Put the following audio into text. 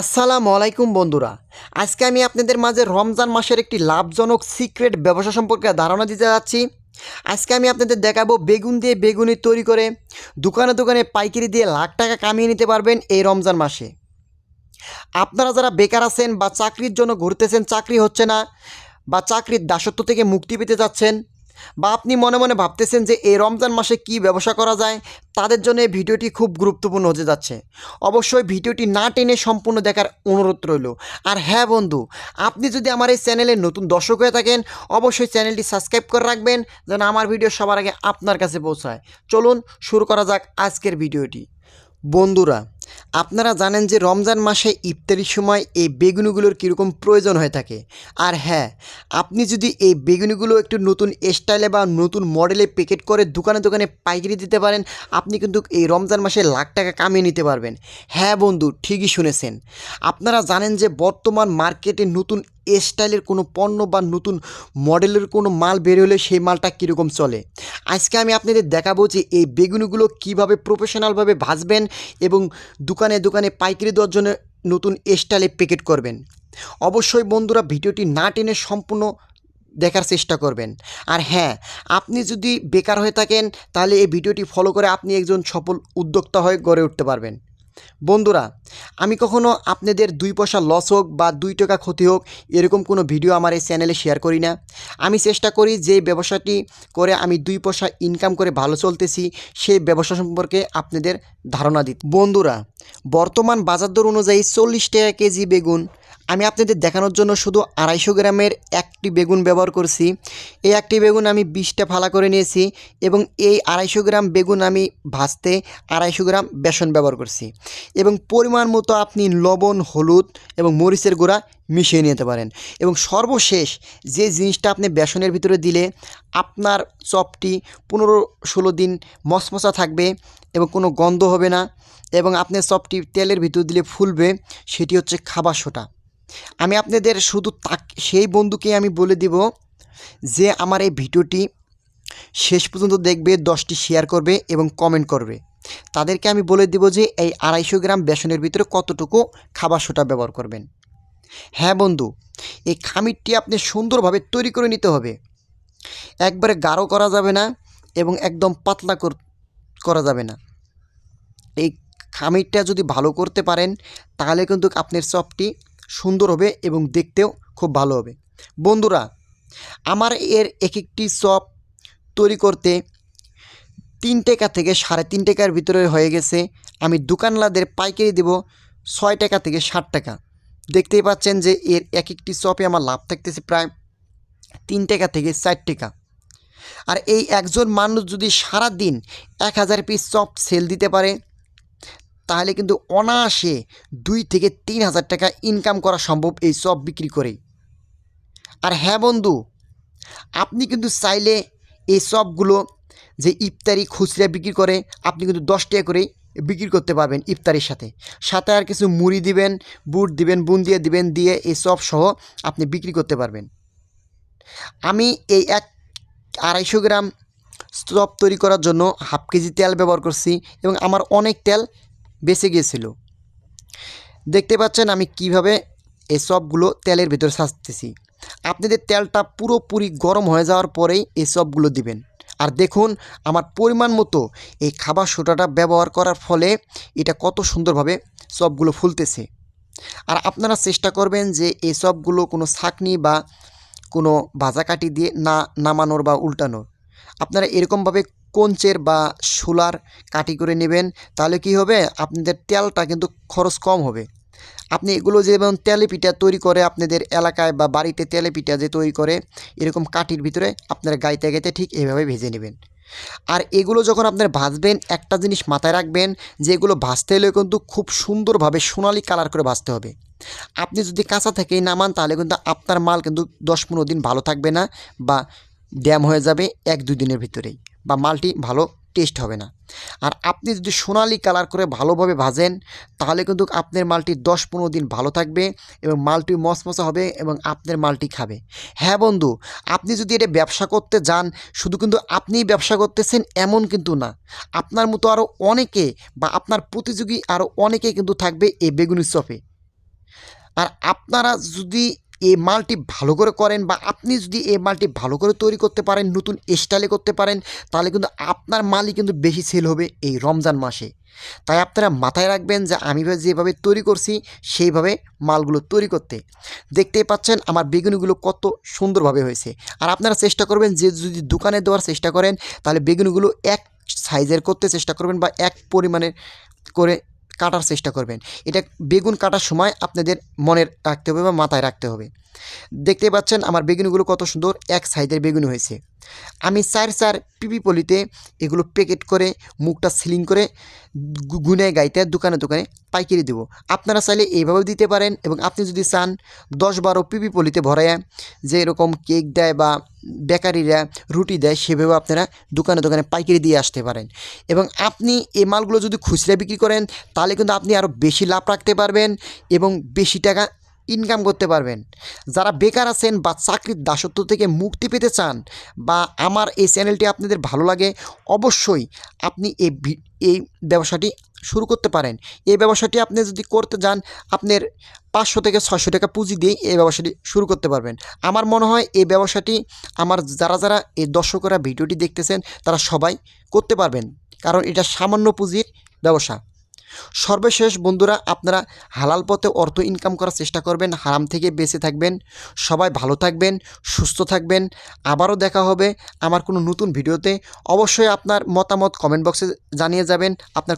আসসালামু আলাইকুম, বন্ধুরা। আজকে আমি আপনাদের মাঝে রমজান মাসের একটি লাভজনক সিক্রেট ব্যবসা সম্পর্কে ধারণা দিতে যাচ্ছি। আজকে আমি আপনাদের দেখাবো বেগুন দিয়ে বেগুনি তৈরি করে দোকানে দোকানে পাইকারি দিয়ে লাখ টাকা কামিয়ে নিতে পারবেন এই রমজান মাসে। আপনারা যারা বেকার আছেন বা চাকরির জন্য ঘুরতেছেন, চাকরি হচ্ছে না বা চাকরির দাসত্ব থেকে মুক্তি পেতে যাচ্ছেন বা আপনি মনে মনে ভাবতেছেন যে এই রমজান মাসে কি ব্যবসা করা যায়, তাদের জন্য এই ভিডিওটি খুব গুরুত্বপূর্ণ হতে যাচ্ছে। অবশ্যই ভিডিওটি না টেনে সম্পূর্ণ দেখার অনুরোধ রইল। আর হ্যাঁ বন্ধু, আপনি যদি আমার এই চ্যানেলে নতুন দর্শক হয়ে থাকেন, অবশ্যই চ্যানেলটি সাবস্ক্রাইব করে রাখবেন, যেন আমার ভিডিও সবার আগে আপনার কাছে পৌঁছায়। চলুন, শুরু করা যাক আজকের ভিডিওটি। বন্ধুরা আপনারা জানেন যে রমজান মাসে ইফতারির সময় এই বেগুনিগুলোর কীরকম প্রয়োজন হয়ে থাকে। আর হ্যাঁ আপনি যদি এই বেগুনিগুলো একটু নতুন স্টাইলে বা নতুন মডেলে প্যাকেট করে দোকানে দোকানে পাইকারি দিতে পারেন, আপনি কিন্তু এই রমজান মাসে লাখ টাকা কামিয়ে নিতে পারবেন। হ্যাঁ বন্ধু, ঠিকই শুনেছেন। আপনারা জানেন যে বর্তমান মার্কেটে নতুন স্টাইলের কোনো পণ্য বা নতুন মডেলের কোনো মাল বের হলে সেই মালটা কীরকম চলে? আজকে আমি আপনাদের দেখাবো যে এই বেগুনিগুলো কীভাবে প্রফেশনালভাবে ভাজবেন এবং দোকানে দোকানে পাইকারি দেওয়ার জন্য নতুন স্টাইলে প্যাকেট করবেন। অবশ্যই বন্ধুরা ভিডিওটি না টেনে সম্পূর্ণ দেখার চেষ্টা করবেন। আর হ্যাঁ আপনি যদি বেকার হয়ে থাকেন, তাহলে এই ভিডিওটি ফলো করে আপনি একজন সফল উদ্যোক্তা হয়ে গড়ে উঠতে পারবেন। বন্ধুরা, আমি কখনো আপনাদের দুই পয়সা লস হোক বা দুই টাকা ক্ষতি হোক এরকম কোনো ভিডিও আমার এই চ্যানেলে শেয়ার করি না। আমি চেষ্টা করি যে ব্যবসাটি করে আমি দুই পয়সা ইনকাম করে ভালো চলতেছি, সেই ব্যবসা সম্পর্কে আপনাদের ধারণা দিই বন্ধুরা, বর্তমান বাজার দর অনুযায়ী চল্লিশ টাকা কেজি বেগুন আমি আপনাদের দেখানোর জন্য শুধু আড়াইশো গ্রামের একটি বেগুন ব্যবহার করছি। এই একটি বেগুন আমি বিশটা ফালা করে নিয়েছি এবং এই আড়াইশো গ্রাম বেগুন আমি ভাজতে আড়াইশো গ্রাম বেসন ব্যবহার করছি। এবং পরিমাণ মতো আপনি লবণ, হলুদ এবং মরিচের গুঁড়া মিশিয়ে নিতে পারেন। এবং সর্বশেষ যে জিনিসটা আপনি বেসনের ভিতরে দিলে আপনার চপটি পনেরো ষোলো দিন মশমশা থাকবে এবং কোনো গন্ধ হবে না এবং আপনার চপটি তেলের ভিতর দিলে ফুলবে, সেটি হচ্ছে খাবার সোটা আমি আপনাদের শুধু তাক, সেই বন্ধুকে আমি বলে দিব যে আমার এই ভিডিওটি শেষ পর্যন্ত দেখবে, দশটি শেয়ার করবে এবং কমেন্ট করবে। তাদেরকে আমি বলে দিব যে এই আড়াইশো গ্রাম বেসনের ভিতরে কতটুকু খাবার সোটা ব্যবহার করবেন। হ্যাঁ বন্ধু, এই খামিরটি আপনি সুন্দরভাবে তৈরি করে নিতে হবে। একবারে গাঢ় করা যাবে না এবং একদম পাতলা কর- যাবে না। এই খামিরটা যদি ভালো করতে পারেন, তাহলে কিন্তু আপনার চপটি সুন্দর হবে এবং দেখতেও খুব ভালো হবে। বন্ধুরা, আমার এর এক একটি চপ তৈরি করতে তিন টাকা থেকে সাড়ে তিন টাকার ভিতরে হয়ে গেছে। আমি দোকানলাদের পাইকারি দেব ছয় টাকা থেকে ষাট টাকা। দেখতেই পাচ্ছেন যে এর এক একটি চপে আমার লাভ থাকতেছে প্রায় তিন টাকা থেকে চার টাকা। আর এই একজন মানুষ যদি সারা দিন এক হাজার পিস চপ সেল দিতে পারে তাহলে কিন্তু অনায়াসে দুই থেকে তিন হাজার টাকা ইনকাম করা সম্ভব এই চপ বিক্রি করে আর হ্যাঁ বন্ধু, আপনি কিন্তু চাইলে এই চপগুলো যে ইফতারি খুচরা বিক্রি করে, আপনি কিন্তু দশ টাকা করেই বিক্রি করতে পারবেন ইফতারির সাথে। সাথে আর কিছু মুড়ি দিবেন, বুট দিবেন, বুন্দিয়া দিবেন, দিয়ে এই চপ সহ আপনি বিক্রি করতে পারবেন। আমি এই এক আড়াইশো গ্রাম চপ তৈরি করার জন্য হাফ কেজি তেল ব্যবহার করছি এবং আমার অনেক তেল বেঁচে গিয়েছিল। দেখতে পাচ্ছেন আমি কীভাবে এই সবগুলো তেলের ভিতরে সাজতেছি। আপনাদের তেলটা পুরোপুরি গরম হয়ে যাওয়ার পরেই এই সবগুলো দিবেন। আর দেখুন, আমার পরিমাণ মতো এই খাবার সোটাটা ব্যবহার করার ফলে এটা কত সুন্দরভাবে সবগুলো ফুলতেছে। আর আপনারা চেষ্টা করবেন যে এই সবগুলো কোনো ছাকনি বা কোনো ভাজা কাটি দিয়ে না নামানোর বা উল্টানোর। আপনারা এরকমভাবে কঞ্চের বা শোলার কাটি করে নেবেন, তাহলে কি হবে? আপনাদের তেলটা কিন্তু খরচ কম হবে। আপনি এগুলো যেমন তেলেপিঠা তৈরি করে আপনাদের এলাকায় বা বাড়িতে তেলেপিঠা যে তৈরি করে, এরকম কাঠির ভিতরে আপনারা গাইতে গাইতে ঠিক এভাবে ভেজে নেবেন। আর এগুলো যখন আপনার ভাজবেন, একটা জিনিস মাথায় রাখবেন যে এগুলো ভাজতে হলে কিন্তু খুব সুন্দরভাবে সোনালি কালার করে ভাজতে হবে। আপনি যদি কাঁচা থেকেই নামান তাহলে কিন্তু আপনার মাল কিন্তু দশ পনেরো দিন ভালো থাকবে না বা ড্যাম হয়ে যাবে এক দুই দিনের ভিতরেই। বা মালটি ভালো টেস্ট হবে না। আর আপনি যদি সোনালি কালার করে ভালোভাবে ভাজেন, তাহলে কিন্তু আপনার মালটি দশ পনেরো দিন ভালো থাকবে এবং মালটি মশমশা হবে এবং আপনার মালটি খাবে। হ্যাঁ বন্ধু, আপনি যদি এটা ব্যবসা করতে যান, শুধু কিন্তু আপনিই ব্যবসা করতেছেন এমন কিন্তু না। আপনার মতো আরও অনেকে বা আপনার প্রতিযোগী আরও অনেকে কিন্তু থাকবে এই বেগুনি চপে। আর আপনারা যদি এই মালটি ভালো করে করেন বা আপনি যদি এই মালটি ভালো করে তৈরি করতে পারেন, নতুন স্টাইলে করতে পারেন, তাহলে কিন্তু আপনার মালই কিন্তু বেশি সেল হবে এই রমজান মাসে। তাই আপনারা মাথায় রাখবেন যে আমি যেভাবে তৈরি করছি, সেইভাবে মালগুলো তৈরি করতে। দেখতেই পাচ্ছেন আমার বেগুনিগুলো কত সুন্দরভাবে হয়েছে। আর আপনারা চেষ্টা করবেন যে যদি দোকানে দেওয়ার চেষ্টা করেন, তাহলে বেগুনিগুলো এক সাইজের করতে চেষ্টা করবেন বা এক পরিমাণের করে কাটার চেষ্টা করবেন। এটা বেগুন কাটার সময় আপনাদের মনে রাখতে হবে বা মাথায় রাখতে হবে। দেখতে পাচ্ছেন আমার বেগুনিগুলো কত সুন্দর, এক সাইজের বেগুনি হয়েছে। আমি চার চার পিপি পলিতে এগুলো প্যাকেট করে, মুখটা সিলিং করে গুনে গাইতে, দোকানে দোকানে পাইকারি দেবো। আপনারা চাইলে এইভাবেও দিতে পারেন এবং আপনি যদি চান দশ বারো পিপি পলিতে ভরাইয়া যে এরকম কেক দেয় বা বেকারিরা রুটি দেয় সেভাবে আপনারা দোকানে দোকানে পাইকারি দিয়ে আসতে পারেন। এবং আপনি এই মালগুলো যদি খুচরা বিক্রি করেন, তাহলে কিন্তু আপনি আরও বেশি লাভ রাখতে পারবেন এবং বেশি টাকা ইনকাম করতে পারবেন। যারা বেকার আছেন বা চাকরির দাসত্ব থেকে মুক্তি পেতে চান বা আমার এই চ্যানেলটি আপনাদের ভালো লাগে, অবশ্যই আপনি এই এই ব্যবসাটি শুরু করতে পারেন। এই ব্যবসাটি আপনি যদি করতে যান, আপনার পাঁচশো থেকে ছয়শো টাকা পুঁজি দিয়েই এই ব্যবসাটি শুরু করতে পারবেন। আমার মনে হয় এই ব্যবসাটি আমার যারা যারা এই দর্শকরা ভিডিওটি দেখতেছেন, তারা সবাই করতে পারবেন। কারণ এটা সামান্য পুঁজির ব্যবসা। সর্বশেষ বন্ধুরা, আপনারা হালাল পথে অর্থ ইনকাম করার চেষ্টা করবেন, হারাম থেকে বেঁচে থাকবেন। সবাই ভালো থাকবেন, সুস্থ থাকবেন। আবারও দেখা হবে আমার কোনো নতুন ভিডিওতে। অবশ্যই আপনার মতামত কমেন্ট বক্সে জানিয়ে যাবেন। আপনার